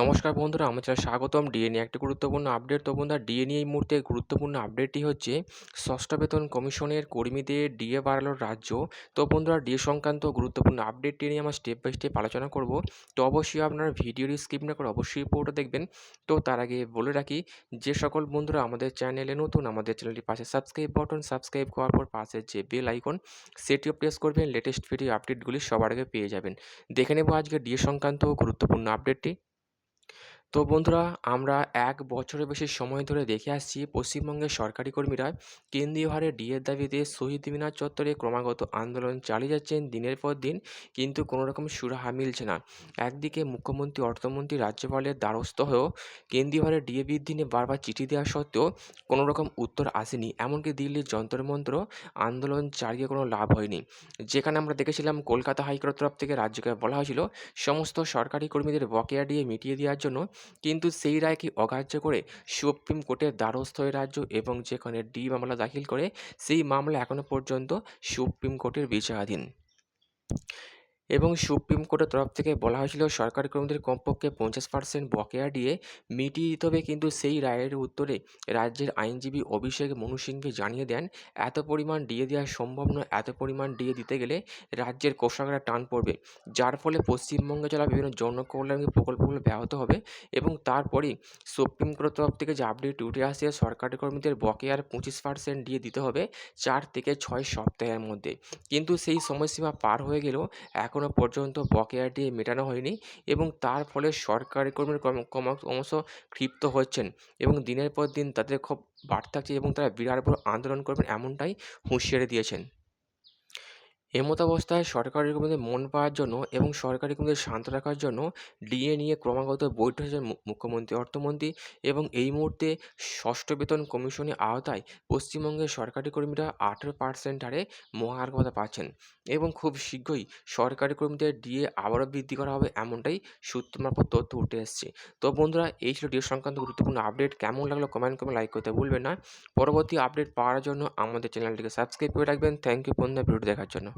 নমস্কার বন্ধুরা, আমার চ্যানেলে স্বাগতম। ডিএ নিয়ে একটি গুরুত্বপূর্ণ আপডেট তো বন্ধুরা ডিএ নিয়ে এই মুহূর্তে গুরুত্বপূর্ণ আপডেটটি হচ্ছে ষষ্ঠ বেতন কমিশনের কর্মীদের ডিএ বাড়ালো রাজ্য। তো বন্ধুরা ডিএ সংক্রান্ত গুরুত্বপূর্ণ আপডেটটি নিয়ে আমরা স্টেপ বাই স্টেপ আলোচনা করব। তো অবশ্যই আপনারা ভিডিওটি স্কিপ না করে অবশ্যই পুরোটা দেখবেন। তো তার আগে বলে রাখি, যে সকল বন্ধুরা আমাদের চ্যানেলে নতুন, আমাদের চ্যানেলটির পাশে সাবস্ক্রাইব বাটন সাবস্ক্রাইব করার পর পাশে যে বেল আইকন সেটিও প্রেস করবেন। লেটেস্ট ভিডিও আপডেটগুলি সবার আগে পেয়ে যাবেন। দেখে নেব আজকে ডিএ সংক্রান্ত গুরুত্বপূর্ণ আপডেটটি তো বন্ধুরা, আমরা এক বছরের বেশি সময় ধরে দেখে আসছি পশ্চিমবঙ্গের সরকারি কর্মীরা কেন্দ্রীয় হারে ডিএর দাবিতে শহীদ মিনার চত্বরে ক্রমাগত আন্দোলন চালিয়ে যাচ্ছেন দিনের পর দিন, কিন্তু কোনো রকম সুরাহা মিলছে না। একদিকে মুখ্যমন্ত্রী, অর্থমন্ত্রী, রাজ্যপালের দ্বারস্থ হয়েও কেন্দ্রীয় হারে ডিএ বৃদ্ধি নিয়ে বারবার চিঠি দেওয়া সত্ত্বেও কোনো রকম উত্তর আসেনি। এমনকি দিল্লির যন্তর মন্ত্র আন্দোলন চালিয়ে কোনো লাভ হয়নি। যেখানে আমরা দেখেছিলাম, কলকাতা হাইকোর্ট তরফ থেকে রাজ্যকে বলা হয়েছিল, সমস্ত সরকারি কর্মীদের বকেয়া ডিএ মিটিয়ে দেওয়ার জন্য কিন্তু সেই রায়কে অগ্রাহ্য করে সুপ্রিম কোর্টের দ্বারস্থ রাজ্য এবং যেখানে ডি মামলা দাখিল করে, সেই মামলা এখনও পর্যন্ত সুপ্রিম কোর্টের বিচারাধীন। এবং সুপ্রিম কোর্টের তরফ থেকে বলা হয়েছিল সরকারি কর্মীদের কমপক্ষে পঞ্চাশ পার্সেন্ট বকেয়া দিয়ে মিটিয়ে দিতে হবে। কিন্তু সেই রায়ের উত্তরে রাজ্যের আইনজীবী অভিষেক মনু সিংকে জানিয়ে দেন, এত পরিমাণ ডিএ দেওয়া সম্ভব নয়, এত পরিমাণ ডিএ দিতে গেলে রাজ্যের কোষাগারে টান পড়বে। যার ফলে পশ্চিমবঙ্গে চলা বিভিন্ন জনকল্যাণী প্রকল্পগুলো ব্যাহত হবে এবং তারপরেই সুপ্রিম কোর্টের তরফ থেকে যে আপডেট উঠে আসে, সরকারি কর্মীদের বকেয়ার পঁচিশ পার্সেন্ট দিয়ে দিতে হবে চার থেকে ছয় সপ্তাহের মধ্যে। কিন্তু সেই সময়সীমা পার হয়ে গেলেও এখনও পর্যন্ত বকেয়াটি মেটানো হয়নি এবং তার ফলে সরকারি কর্মীর ক্রমশ ক্ষিপ্ত হচ্ছেন এবং দিনের পর দিন তাদের খুব বাড়তে থাকছে এবং তারা বিরাট বড় আন্দোলন করবেন এমনটাই হুঁশিয়ারি দিয়েছেন। এমতাবস্থায় সরকারি কর্মীদের মন পাওয়ার জন্য এবং সরকারি কর্মীদের শান্ত রাখার জন্য ডিএ নিয়ে ক্রমাগত বৈঠক হয়েছেন মুখ্যমন্ত্রী, অর্থমন্ত্রী এবং এই মুহূর্তে ষষ্ঠ বেতন কমিশনের আওতায় পশ্চিমবঙ্গের সরকারি কর্মীরা আঠেরো পার্সেন্ট হারে মহার্ঘ পাচ্ছেন এবং খুব শীঘ্রই সরকারি কর্মীদের ডিএ আবারও বৃদ্ধি করা হবে এমনটাই সূত্র মারফত তথ্য উঠে এসছে। তো বন্ধুরা, এই ছিল ডিএ সংক্রান্ত গুরুত্বপূর্ণ আপডেট। কেমন লাগল কমেন্ট করে লাইক করতে ভুলবেন না। পরবর্তী আপডেট পাওয়ার জন্য আমাদের চ্যানেলটিকে সাবস্ক্রাইব করে রাখবেন। থ্যাংক ইউ বন্ধুরা ভিডিও দেখার জন্য।